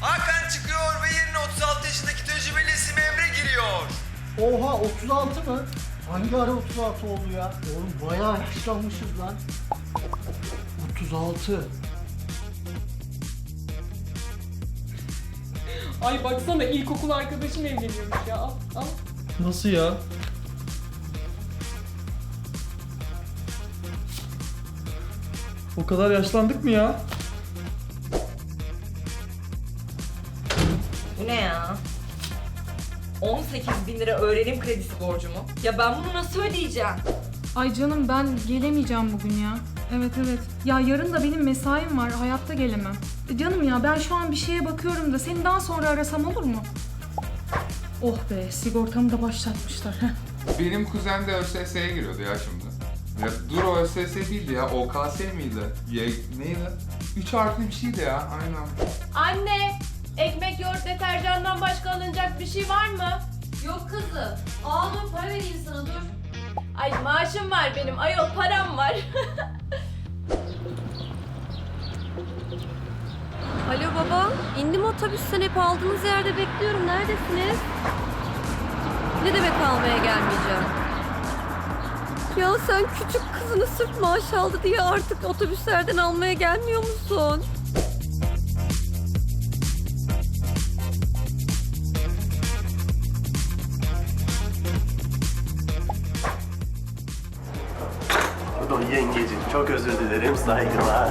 Hakan çıkıyor ve yerine 36 yaşındaki tecrübeli isim Emre giriyor. Oha 36 mı? Hangi ara 36 oldu ya? Oğlum bayağı yaşlanmışız lan. 36. Ay baksana ilkokul arkadaşım evleniyormuş ya. Al, al. Nasıl ya? O kadar yaşlandık mı ya? Bu ne ya? 18 bin lira öğrenim kredisi borcumu. Ya ben bunu nasıl ödeyeceğim? Ay canım ben gelemeyeceğim bugün ya. Evet evet. Ya yarın da benim mesaim var. Hayatta gelemem. E Canım ya ben şu an bir şeye bakıyorum da seni daha sonra arasam olur mu? Oh be sigortamı da başlatmışlar. Heh. Benim kuzen de ÖSS'ye giriyordu ya şimdi. Ya dur o ÖSS değildi ya, OKS miydi? Ya, neydi? 3 artı bir şeydi ya, aynen. Anne, ekmek, yoğurt, deterjandan başka alınacak bir şey var mı? Yok kızım. Ağlama para vereyim sana dur. Ay maaşım var benim. Ayol param var. Alo baba, indim otobüsten hep aldığınız yerde bekliyorum. Neredesiniz? Ne demek almaya gelmeyeceğim? Ya sen küçük kızını sırf maaş aldı diye artık otobüslerden almaya gelmiyor musun? Pardon yengecim çok özür dilerim saygılar.